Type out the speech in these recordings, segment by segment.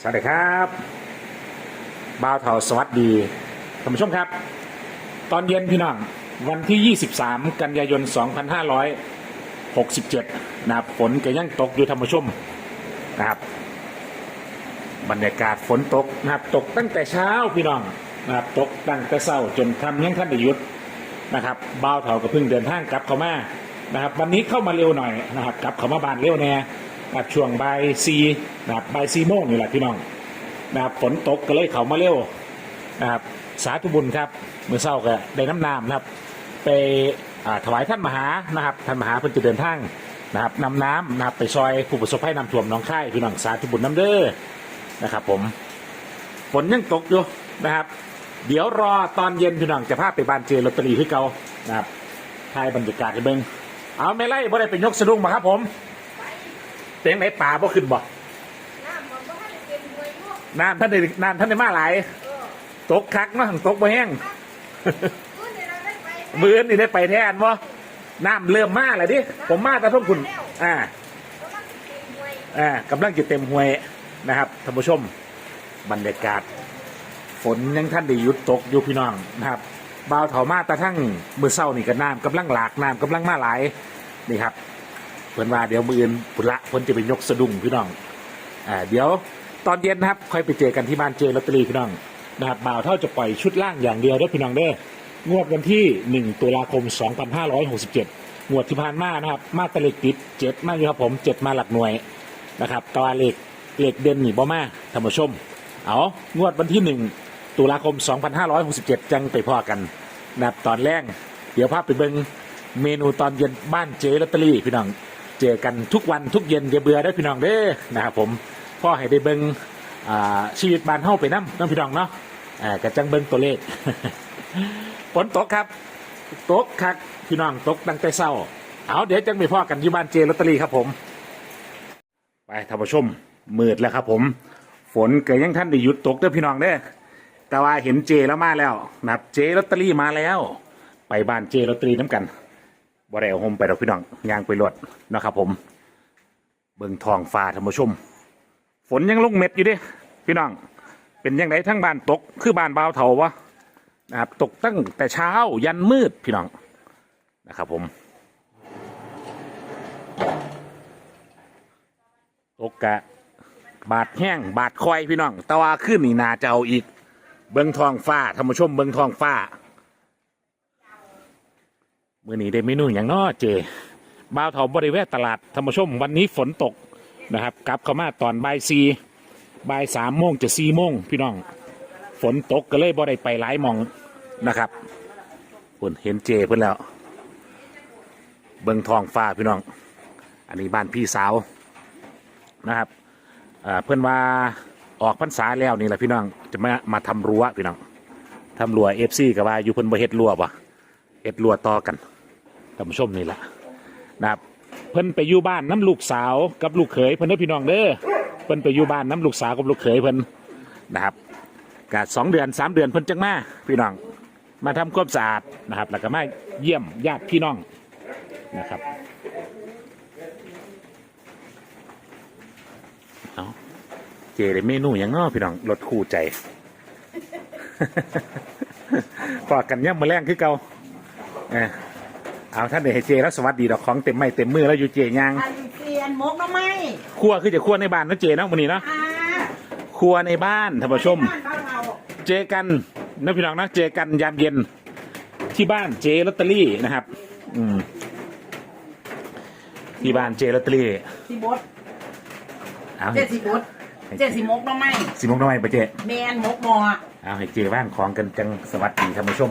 สวัสดีครับบ่าวเทาสวัสดีท่านผู้ชมครับ ตอนเย็นพี่น้องวันที่ 23 กันยายน 2567 นะครับฝนก็ยังตกอยู่ท่านผู้ชมนะครับ บรรยากาศฝนตกนะครับตกตั้งแต่เช้าพี่น้องนะครับตกตั้งแต่เช้าจนค่ำยังท่านได้ยุดนะครับบ่าวเถาก็เพิ่งเดินทางกลับเข้ามานะครับ วันนี้เข้ามาเร็วหน่อยนะครับกลับเข้ามาบ้านเร็วแน่ นะครับช่วงบ่ายซีนะครับบ่ายซีโมงนี่แหละพี่น้องนะครับฝนตกก็เลยเขามาเร็วนะครับสาธุบุญครับเมื่อเช้าก็ได้น้ำนามนะครับ ไปถวายท่านมหานะครับท่านมหาเพิ่นจะเดินทางนะครับนำน้ำนะครับไปซอยผู้ประสบภัยน้ำท่วมหน้องค่ายพี่น้องสาธุบุญน้ำเด้อนะครับ ผมฝนยังตกอยู่นะครับ เดี๋ยวรอตอนเย็นพี่น้องจะพาไปบ้านเจลอตเตอรี่ที่เก่านะครับทายบรรยากาศให้เบิ่งเอาไม่ไล่บ่ได้เป็นยกสะดุ้งมาครับผม เตียงไหนป่าบ่ขึ้นบ่น้ำมันก็ให้เต็มเลยลูกน้ำท่านได้น้ำท่านได้มาหลาย เออตกคักเนาะตกบ่แห้ง มื้อนี้เราได้ไปมื้อนี่ได้ไปแทนบ่น้ำเริ่มมาแล้วดิ ผมมาแต่ทุ่งคุณ อ่าก็ต้องเต็มด้วยอ่ากำลังจะเต็มห้วยนะครับท่านผู้ชม บรรยากาศ ฝนยังท่านได้หยุดตกอยู่พี่น้องนะครับบ่าวเถามาแตะทั้งมือเศร้านี่ก็น้ำกำลังหลากน้ำกำลังมาหลายนี่ครับ เพิ่นว่าเดี๋ยวมืออื่นปุระเพิ่นจะไปยกสะดุ้งพี่น้องอ่าเดี๋ยวตอนเย็นนะครับค่อยไปเจอกันที่บ้านเจลอตเตอรี่พี่น้องนะครับบ่าวเท่าจะปล่อยชุดล่างอย่างเดียวเด้อพี่น้องเด้องวดวันที่ 1 ตุลาคม 2567งวดที่ผ่านมานะครับ มาตะเล็กติดเจ็ดมาอยู่ครับผมเจ็ดมาหลักหน่วยนะครับตาเลขเลขเด่นหนีบ่มาท่านผู้ชม เอางวดวันที่หนึ่งตุลาคม 2567 จังไปพ่อกันนะครับตอนแรกเดี๋ยวพาพไปเบิงเมนูตอนเย็นบ้านเจลอตเตอรี่พี่น้อง เจอกันทุกวันทุกเย็นอย่าเบื่อได้พี่น้องเด้อนะครับผมพ่อให้ได้เบิงอ่าชีวิตบ้านเฮาไปน้ำน้องพี่น้องเนาะอ่ากระจังเบิงตัวเลขฝนตกครับตกคักพี่น้องตกตั้งแต่เช้า เอาเดี๋ยวจังไปพ่อกันที่บ้านเจลอตเตอรี่ครับผม ไปท่านผู้ชมมืดแล้วครับ ผม ฝนเกิดยังท่านได้หยุดตกเด้อพี่น้องเด้อแต่ว่าเห็นเจแล้วมาแล้วนับเจลอตเตอรี่มาแล้ว ไปบ้านเจลอตเตอรี่น้ำกัน บ่ได้เอาโฮมไปดอกพี่น้องยางไปรถนะครับ ผม เบิ่งทองฟ้าท่านผู้ชม ฝนยังลงเม็ดอยู่เด้พี่น้อง เป็นยังไงทั้งบ้านตก คือบ้านบ่าวเถาวะนะครับตกตั้งแต่เช้ายันมืดพี่น้องนะครับผมตกกะบาดแห้งบาดคอยพี่น้อง แตะว่าขึ้นนี่นาจะเอาอีก เบิงทองฟ้าท่านผู้ชมเบิงทองฟ้า มื่อนี้ได้เมนูอย่างน้อเจบ่าวเถาบริเวณตลาดท่านผู้ชมวันนี้ฝนตกนะครับกลับเข้ามาตอนบ่ายสี่บ่ายสามโมงจะสี่โมงพี่น้อง ฝนตกก็เลยบ่ได้ไปหลายหมองนะครับเพิ่นเห็นเจเพิ่นแล้ว เบิ้งทองฟ้าพี่น้อง อันนี้บ้านพี่สาวนะครับเพื่อนว่าออกพรรษาแล้วนี่แหละพี่น้องจะมามาทำรั้วพี่น้องทำรั้วเอฟซีกับว่าอยู่เพิ่นบ่เฮ็ดรั้วป่ะเฮ็ดรั้วต่อกัน ท่านผู้ชมนี่แหละนะครับเพิ่นไปอยู่บ้านน้ำลูกสาวกับลูกเขยเพิ่นเด้อพี่น้องเด้อเพิ่นไปอยู่บ้านน้ำลูกสาวกับลูกเขยเพิ่นนะครับกะสองเดือนสามเดือนเพิ่นจังมาพี่น้องมาทำความสะอาดนะครับแล้วก็มาเยี่ยมญาติพี่น้องนะครับเอาเจได้เมนูอย่างน้อพี่น้องรสคู่ใจพอกันย่ำมาแรงคือเก่าเออ เอาท่านเดให้เจแล้วสวัสดีดอกของเต็มไม้เต็มมือแล้วอยู่เจยังอันเปลี่ยนหมกหน้ำไม้ครัวคือจะครัวในบ้านนะเจเนาะวันนี้เนาะอ่าครัวในบ้านท่านผู้ชม บ้านบ้านเราเจอกันนะพี่น้องนะเจอกันยามเย็นที่บ้านเจลอตเตอรี่นะครับ อืมที่บ้านเจลอตเตอรี่สีบดเอาเจ็ดสีบดเจ็ดสีหมกหน้ำไม้สิมงทำไมปะเจแมนหมกหมอเอาให้เจบ้านของกันจังสวัสดีท่านผู้ชม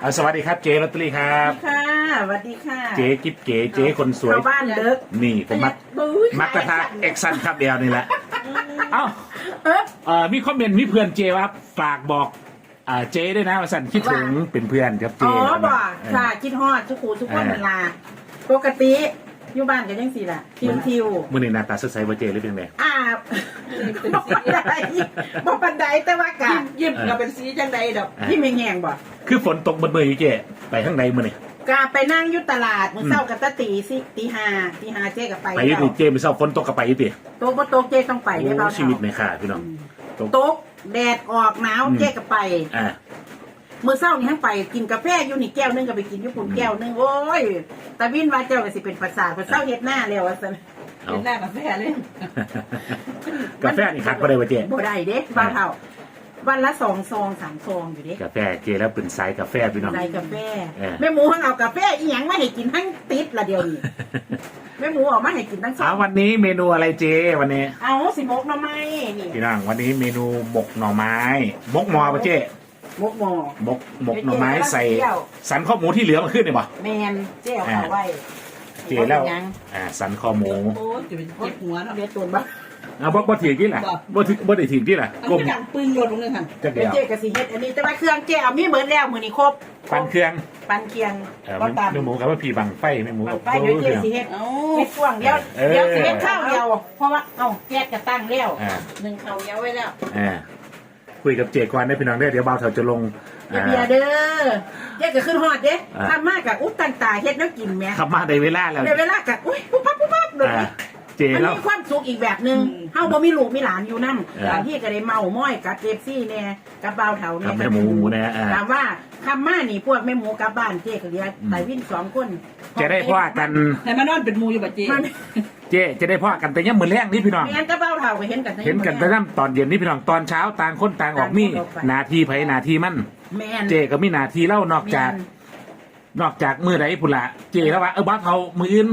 เอาสวัสดีครับเจลอตเตอรี่ครับ ค่ะ สวัสดีค่ะเจกิ๊บเก๋เจคนสวยเข้าบ้านเลิกนี่ผมมักบู๊ยมักกระทะเอ็กซันครับเดียวนี่แหละ เอ้าเอ๊ะเอ่อมีคอมเมนต์มีเพื่อนเจว่าฝากบอกอ่าเจด้วยนะว่าสันคิดถึงเป็นเพื่อนครับเจอ๋อบ่เออค่ะคิดฮอดทุกคูทุกคนเออเวลา ปกติอยู่บ้านกันยังสี่ล่ะทิวทิวมื่อนี้หนาตาสดใสบ่เจหรือเป็นไงอ่าบอกปันไดบอกปันไดแต่ว่ากะยิ้มก็เป็นสีจังใดดอกอ่าพี่ไม่แงงบ่คือฝนตกบนมืออยู่เจไปข้างในมื่อนี่ กาไปนั่งอยุตลาดมื้อเช้ากับตะตีสิตีห้าตีห้าเจ๊ก็ไปไปอยุแล้วติเจมส์เศร้าฝนตกกับไปอยุติโต๊ะบ่โต๊ะเจ๊ต้องไปได้เปล่าโอ้ชีวิตในข่าพี่น้องตกโต๊ะแดดออกหนาวอืมเจ๊ก็ไปอ่ามื้อเช้านี่ทั้งไปกินกาแฟอยู่นี่แก้วหนึงก็ไปกินอยู่ปุ่นแก้วหนึงโอ้ยตาวินว่าเจ้าก็สิเป็นประสาทเพราะเช้าเฮ็ดหน้าแล้วว่าซั่นเอาเป็นหน้ากาแฟเลยกาแฟนี่ขาดบ่ได้ว่าเจบ่ได้เด้บ้าวเฒ่า วันละสองซองสามซองอยู่เด้กาแฟเจแล้วเป็นสายกาแฟพี่น้อง ใส่กาแฟเออ แม่หมูให้เอากาแฟอีหยังมาให้กินทั้งติดละเดียวนี่ แม่หมูเอามาให้กินทั้งสอเอางวันนี้เมนูอะไรเจวันนี้ เอาสิมกหน่อไม้นี่พี่น้องวันนี้เมนูหมกหน่อไม้หมกหมอปะเจมกหมอ หมกหมกหน่อไม้เจ๊ใส่เจ๊สันข้อหมูที่เหลือมาขึ้นเนี่ยบ่ แมนเจ๊เอาเขาไว้เจแล้วยังอ่า สันข้อหมูโอ้จะเป็นเจ็บหัวเนาะเรียกตัวบ้า เอาบ่บ่ถีบที่แหละบ่ถีบบ่ได้ถีบที่แหละเอาก้มไปดังปืนโยนลงเลยค่ะจักเดี๋เดียวยว เจ๊กะสิเฮ็ดอันนี้แต่ว่าเครื่องเจ๊เอามีเบิดแล้วมือนี้ครบปั่นเครื่องปันเคียงเออก็ตามแม่หมูกับว่าพี่บังไฟแม่หมูปักันบไปเดี๋ยวเจ๊สิเฮ็ดเอาเฮ็ดช่วงเดียวเออเดี๋ยวสิเฮ็ดข้าวเดียวเพราะว่าเอ้าแก๊สก็ตั้งแล้วอ่าหนึ่งข้าวเดียวไว้แล้วอ่าคุยกับเจก่อนได้พี่น้องได้อเดี๋ยวเบาเถาจะลงอย่า เบียร์เด้อเจ๊ก็ขึ้นฮอดเด้อ่า ทำมากกับอุ๊บตันตาเฮ็ดแล้วกินแหม่ขับมาได้เวลาแล้วเดี๋ยวเวลากับอุ้ยปุ๊บปั๊บปุ๊บปั๊บเดี๋ยวอ่านี้ เจมันแล้ว มีความสุขอีกแบบหนึ่งเฮาบ่มีลูกมีหลานอยู่นำเออบางที่ก็ได้เมาม้อยกับเจฟซี่แน่กับบ่าวเฒ่ากัแน่บแม่หมูหมูนะอ่าถามว่าคำมานี่พวกแม่หมูกลับบ้านเจ๊ก็เรียกอืม ไต่วินสองคนจะได้พ่อกันให้มานอนเป็นหมูอยู่บัดจีมันเจจะได้พ่อกันแต่ยังมือแรงนี่พี่น้องแม่นกับบ่าวเฒ่าก็เห็นกันเห็นกันแต่น้ำตอนเย็นนี่พี่น้องตอนเช้าต่างคนต่างออกมีหนาทีไผหนาทีมั่นแม่นเจก็มีหนาทีเล่านอกจากนอกจากมือไหนพุ่นละเจแล้วว่าเออบ้าเขามืออื่น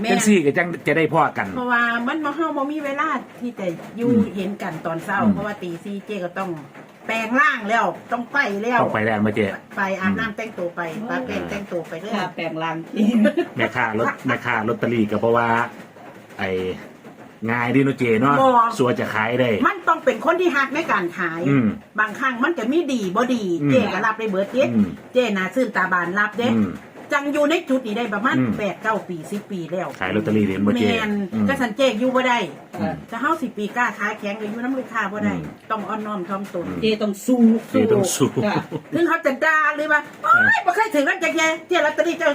แม่เป็นนซี่ก็จังจะได้พ่อกัน เพราะว่ามันบ่เฮาบ่มีเวลาที่จะอยู่อืมเห็นกันตอนเช้าอืมเพราะว่าตีซี่เจ๊ก็ต้องแปลงร่างแล้วต้องไปแล้วต้องไปแล้วมาเจไปอาบน้ำแต่งตัวไปปาแปลงแต่งตัวไปเรื่อยค่ะแปลงรังจีแม่ค้ารถแม่ค้าลอตเตอรี่ก็เพราะว่า ไอ้ง่ายดีเนาะเจเนาะสัวจะขายได้ มันต้องเป็นคนที่ฮักในการขายอืมบางครั้งมันจะมีดีบ่ดีอืมเจ๊ก็รับได้เบิดเจ๊อืมเจ๊น่าซื่นตาบานรับเด้อืม จังอยู่ในจุดนี้ได้ประมาณอืม แปดเก้าปีสิบปีแล้วขายลอตเตอรี่เหรียญบ่แมเจนอืม ก็สันเจกอยู่บ่ได้อืมจะเฮาสิปีกล้าค้าแข็งก็อยู่น้ำลูกค้าบ่ได้ อืม ต้องอ่อนน้อมถ่อมตน เจต้องสู้เจต้องสู้ ค่ะ ถึงเขาจะด่าหรือว่าโอ้ยบ่เคยถึงนั่นจักแย่เจ๊ลอตเตอรี่เจ้า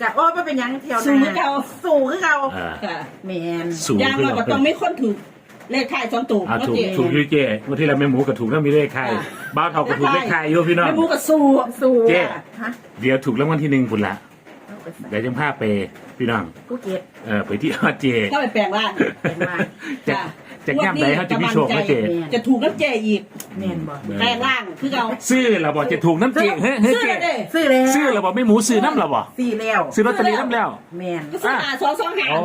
ก็โอ้บ่เป็นหยังเที่ยวหสู้น้าคือเก่า สู้คือเก่าอ่าค่ะแมนสู้อย่างขึ้นเราก็ต้องไม่คนถูก เลขท้ายสองตัวอ่าเนาะถูกเจถูกอยูเจเมื่อที่เราแม่หมูกับถูกแล้วมีเลขไข่อ่าบ้าวเท่ากับถูกเลขไข่อยู่พี่น้องไม่หมูก็สู้สู้เจ๊อะฮะเดี๋ยวถูกรางวัลที่หนึ่งพุ่นละเอาไปใส่เดี๋ยวจะพาไปพี่น้องกูเก็บเออไปที่ออเจ ก็ไปแปลงร่างเป็นว่าจะจะย่ำใดเขาจะมีโชคนะเจจะถูกน้ำเจอีกแม่นบ่แปลงร่างคือเราซื้อเราบอกจะถูกน้ำเจเฮ้ยเฮ้ยซื้อเจเลยเด้ซื้อแล้วซื้อเราบอกไม่หมูซื้อน้ำเราบอกซื้อแล้วซื้อลอตเตอรี่น้ำแล้ว แม่นก็ซื้อหาสองสองหาโอ้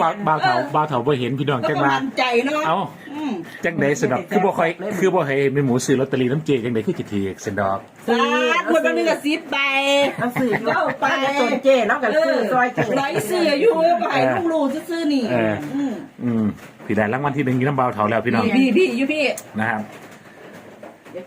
บ่าวบ่าวเถาบ่าวเถาบ่เห็นพี่น้องก็จังประว่ามาณใจเนาะเอาอืมจังใดสนอกคือบ่ค่อยคือบ่ให้แม่หมูซื้อลอตเตอรี่น้ำเจจังใดคือจะถือเส้นดอกสาธุคนวันหนึงก็สิบใบ เอาซื้ออยู่เอาไปแล้วก็สนเจ้แล้วก็ซื้อซอยเจ้ ร้อยเสืออยู่ไปลูกลูกซื้อๆนี่เอออื มอืมพี่ได้รางวัลที่หนึ่งอยู่น้ำบ่าวเถาแล้วพี่น้องพี่พี่อยู่พี่นะครับ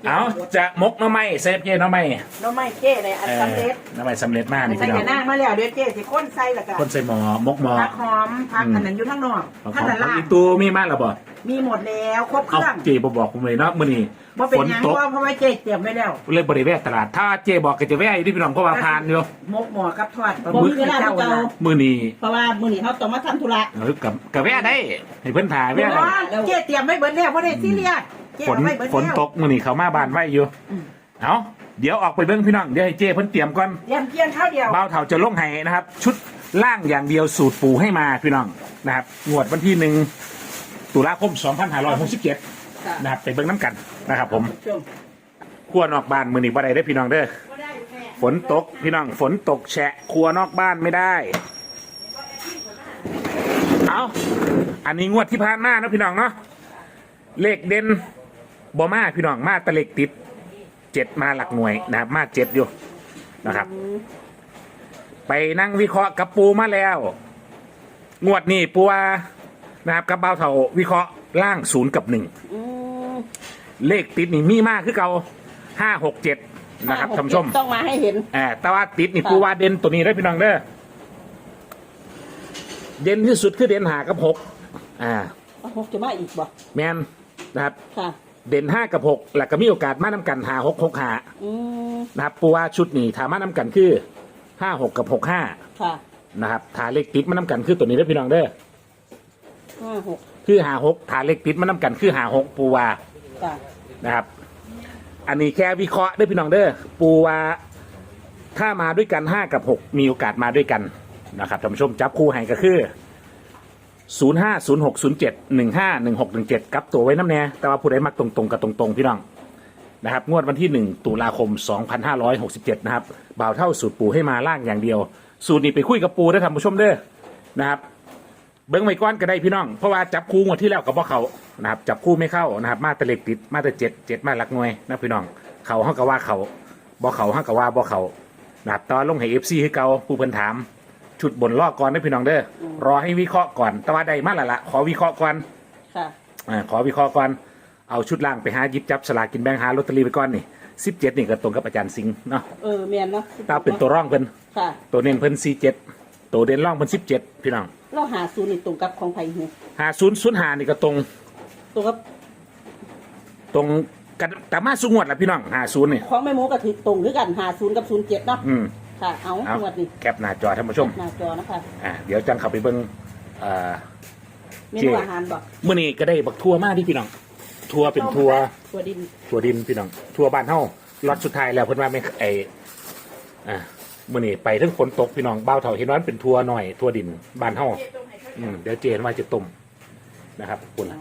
เอาจะมกหน้อไม้เซฟเจหน้อไม้น้องไม่เจ้เลยอันเออสำเร็จหน้อไม้สำเร็จมากนี่ใส่พี่น้องกระนางมาแล้วเดี๋ยวเจ้สิข้นใส่แล้วก็คนใส่หมอมกหมอผักหอมผักอันนั้นอยู่ข้างนอกของข้างด้านล่างอีตูมีมากหรอบ่มีหมดแล้วครบเคเอารื่อง เจบบอกผมเลยเนาะมื้อนี้ บ่เป็นฝนหยังตก เพราะเพราะว่าเจ้เตรียมไว้แล้วเลยบริเวณตลาด ถ้าเจบอกก็จะแว่อยู่ที่พี่น้องเพราะว่าพานอยู่มกหมอกับทอดปลาหบ่มึมีกเวลาเจ้าเจ้าน่ะมื้อนี้เพราะว่ามื้อนี้เขาต้องมาทำธุระเออกับกับแว่ได้ให้เพิ่นถ่ายแว่ได้อ๋อเจ้เตรียมไว้เบิดแล้วเพราะได้ซีเรียสเจ้ฝนเอาไว้เบิดฝนแล้วตกมื้อนี้เขามาบ้านไว้อยู่อืมเอาเดี๋ยวออกไปเบิ่งพี่น้องเดี๋ยวให้เจเพิ่นเตรียมก่อน เตรียมเกียงข้าวเดียวบ่าวเฒ่าจะลงให้นะครับ ชุดล่างอย่างเดียวสูตรปูให้มาพี่น้องนะครับงวดวันที่หนึ่งตุลาคม 2567 ค่ะนะครับไปเบิ่งน้ำกันนะครับผมช่วงครัวนอกบ้านมือนี้บ่ได้ได้อพี่น้องเด้อฝนตกพี่น้องฝนตกแฉะครัวนอกบ้านไม่ได้ เอาอันนี้งวดที่ผ่านมาเนาะพี่น้องเนาะเลขเด่นบอมาพี่น้องมาแตะเลขติดเจ็ดมาหลักหน่วยนะครับมาเจ็ดอยู่นะครับ ไปนั่งวิเคราะห์กับปูมาแล้ว งวดนี้ปูว่านะครับกับเบาเถาวิเคราะห์ล่างศูนย์กับหนึ่ง อืม เลขติดนี่มีมากคือเก่าห้าหกเจ็ดนะครับท่านผู้ชมต้องมาให้เห็นอ่าแต่ว่าติดนี่ค่ะปูว่าเด่นตัวนี้ได้อพี่น้องเด้อเด่นที่สุดคือเด่นหากับหกอ่าเอาหกจะมาอีกบ่แมนนะครับค่ะเด่นห้ากับหกแล้วก็มีโอกาสมานำกันหาหกหกหาอืมนะครับปูว่าชุดนี้ถามมานำกันคือห้าหกกับหกห้าค่ะนะครับฐานเลขติดมันน้ำกันคือตัวนี้เด้อพี่น้องเด้อห้าหกคือหาหกฐานเลขติดมันน้ำกันคือหาหกปูวา ค่ะนะครับ อันนี้แค่วิเคราะห์ด้อพี่น้องเด้อปูว่าถ้ามาด้วยกันห้ากับหกมีโอกาสมาด้วยกันนะครับท่านผู้ชมจับคู่ให้ก็คือศูนย์ห้าศูนย์หกศูนย์เจ็ดหนึ่งห้าหนึ่งหกหนึ่งเจ็ดกับตัวไว้น้ำแน่แต่ว่าผู้ใดมักตรงๆกับตรงๆพี่น้องนะครับ งวดวันที่หนึ่งตุลาคมสองพันห้าร้อยหกสิบเจ็ดนะครับบ่าวเท่าสูตรปูให้มาล่างอย่างเดียว สูตรนี้ไปคุยกับปูได้อท่านผู้ชมเด้อนะครับ เบิ้งไว้ก้อนก็ได้พี่น้อง เพราะว่าจับคู่งวดที่แล้วกับพ่เขานะครับจับคู่ไม่เข้านะครับ มาแต่เล็กติดมาแต่เจ็ดเจ็ดมาหลักหน่วยนะพี่น้องเขาห้องก็ว่าเขาบ่เขาห้องก็ว่าบ่เขานะครับตอนลงให้เอฟซีให้เกาผู้เพิ่นถาม ชุดบนลอกก่อนนะพี่น้องเด้อรอให้วิเคราะห์ก่อน แต่ว่าได้มาและละขอวิเคราะห์ก่อนค่ะอ่าขอวิเคราะห์ก่อนเอาชุดล่างไปหาหยิบจับสลากกินแบ่งหาลอตเตอรี่ไปก่อนนี่สิบเจ็ดนี่ก็ตรงกับอาจารย์สิงห์เนาะเออแม่นเนาะตาเป็นตัวร่องเพิ่นค่ะตัวเน้นเพิ่นสี่เจ็ด ตัวเด่นร่องเพิ่นสิบเจ็ดพี่น้องเราหาศูนย์นี่ตรงกับของไผ่หูหาศูนย์ศูนย์หานี่ก็ตรงตรงกับตรงกันแต่มาสุงวดแหละพี่น้องหาศูนย์นี่ของแม่หมูก็ถือตรงคือกันหาศูนย์กับศูนย์เจ็ดเนาะอืมค่ะเอาเอางวดนี้แคปหน้าจอท่านผู้ชมหน้าจอนะคะอ่าเดี๋ยวจังเข้าไปเบิ่งเอ่อเมนูอาหารบอกเมื่อนี้ก็ได้บักทัวร์มากที่พี่น้องทัวร์เป็นทัวร์ตัวดินทัวร์ดินพี่น้องทัวร์บ้านเฮาล็อตสุดท้ายแล้วเพิ่นว่าไม่ไออ่าเมื่อนี้ไปทั้งฝนตกพี่น้องเบ้าวเถาเห็นว่ามันเป็นทัวร์หน่อยทัวร์ดินบ้านเฮาอืมเดี๋ยวเจนว่าจะต้มนะครับคุณเอา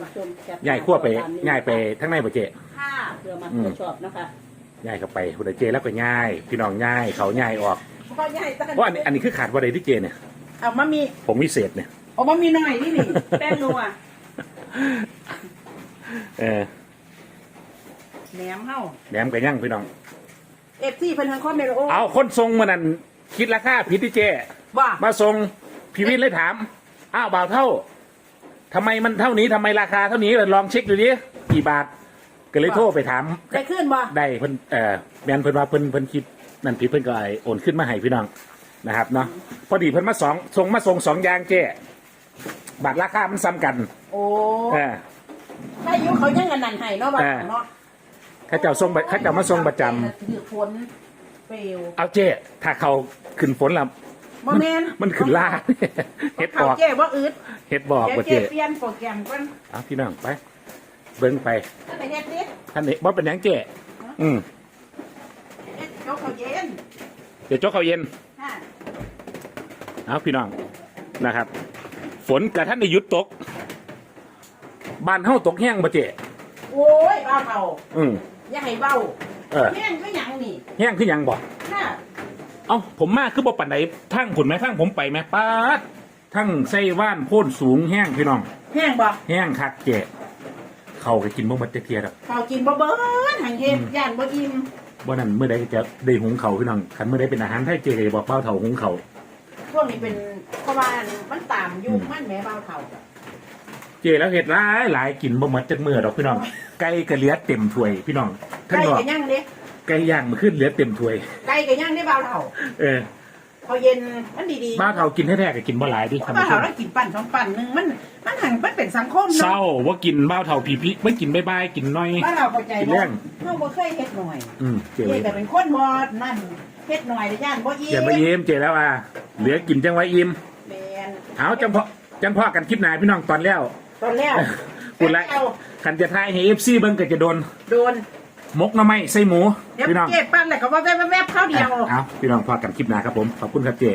ผู้ชมแคปย่ายขั้วไปย่ายไปทั้งในบ่เจค่ะเพื่อมาอืมเพื่อชอบนะคะย่ายเข้าไปคุณเจแล้วก็ย่าย พี่น้องย่ายเขาย่ายออกพ่อใหญ่ตั้งเพราะอันนี้อันนี้คือขาดว่าใดที่เจเนี่ยเอามามีผมวิเศษเนี่ยเอามามีหน่อยนี่นี่แป้งนัวเออแหนมเฮาแหนมกับย่างพี่น้อง เอฟซีเพิ่นทางคอมเมนต์ว่าโอ้เอาคนทรงมันนั่นคิดราคาผิดที่เจว่ามาทรงพีวิทย์เลยถาม อ้าวบ่าวเท่าทำไมมันเท่านี้ทำไมราคาเท่านี้ลองเช็คดูดิกี่บาทก็เลยโทรไปถาม ได้ขึ้นบ่ได้เพิ่นเอ่อแมนเพิ่นว่าเพิ่นเพิ่นคิดนั่นผิดเพิ่นก็ไอโอนขึ้นมาให้พี่น้องนะครับเนาะพอดีเพิ่นมาสองส่งมาส่งสองอย่างเจ๊บาทราคามันซ้ำกันโอ้เออถ้าอายุเขายังกันนั่นให้เนาะบ่าอ่าเนาะ เข้าเจ้าส่งไปเข้าเจ้ามาส่งประจำถือฝนเปลวเอาเจ๊ถ้าเขาขึ้นฝนแล้วบ่แม่นมันขึ้นล่าเฮ็ดบเขาอกเจ๊บ่อึดเฮ็ดบอกเดี๋ยวว่าเจ๊เจ๊เปลี่ยนโปรแกรมก่อนเอาพี่น้องไป เบิ่งไปไปเฮ็ดดิท่านนี้บ่เป็นหยังเจ๊อืมเฮ็ดยกเขาเย็นเดี๋ยวโจ๊กเขาวเย็นค่ะเอาพี่น้องนะครับ ฝนกระท่านได้หยุดตก บ้านเฮาตกแห้งบ่เจ๊โอ้ยบ้าเฒ่าอืม อย่าให้เบ้าเออแม่งก็หยังนี่แห้งคือหยังบ่ค่ะเอ้าผมมาคือบ่ปานใดทั้งผุนไหมทั้งผมไปไหมป๊าดทั้งไส้ว่านโพ่นสูงแห้งพี่น้อง แห้งบ่แห้งคักเจ๊เขาก็กินบ่หมดจักเทียดอกเขากินบ่เบิ้นหังเฮ็ดย่านบ่อิ่มบ่นั้นมื้อใดก็จะได้หุงเขาวพี่น้องคันมื้อใดเป็นอาหารไทยเจ๊ก็จะบอกเป้าเฒ่าหุงเขาว พวกนี้เป็นเพราะว่ามันตามยุคมันแม่บ้าเฒ่า เจ๊แล้วเฮ็ดหลายหลายกินบ่หมดจักมื้อดอกพี่น้อง ไก่ก็เหลือเต็มถ้วยพี่น้องทั้งไก่นอกก็ย่างเด้ไก่ย่างมันขึ้นเหลือเต็มถ้วย ไก่ก็ย่างได้บ้าเฒ่าเออเขาเย็นมันดีๆบ้านเฒ่ากินแท้ๆก็กินบ่หลายดิท่านบ้าผู้ชเฒ่าม แล้วกินปั่นสองปั่นหนึงมันมันหังมันเป็นสังคมเศร้าเนาะว่ากินบ้าวเฒ่าผีพิไม่กินบ๊ายๆกินน้อย บ้านเราเข้าใจกินเรื่บ่องเฮาบ่เคยเฮ็ดหน่อยอืมเจ๊เฮ็ไว้ดแบบเป็นคนบ่นั่นเฮ็ดหน่อยได้ย่านบ่อิ่อย่ามาเยี่ยมเจ๊แล้วอะเหลือกินจังไว้อิ่มแม่นเอาจังพอจังพอกันคลิปไหนพี่น้องตอนแล้ว ตอนแรกคุณละเอาคันจะทายให้เอฟซีเบิ้งก็จะโดน โดนมกหน้ำไม้ใส่หมู เดี๋ยวพี่น้องเก็บปั้นแล้วก็ว่าแวบๆๆเข้าเดียว เอาพี่น้องพอกันคลิปหน้าครับผม ขอบคุณครับเจ๊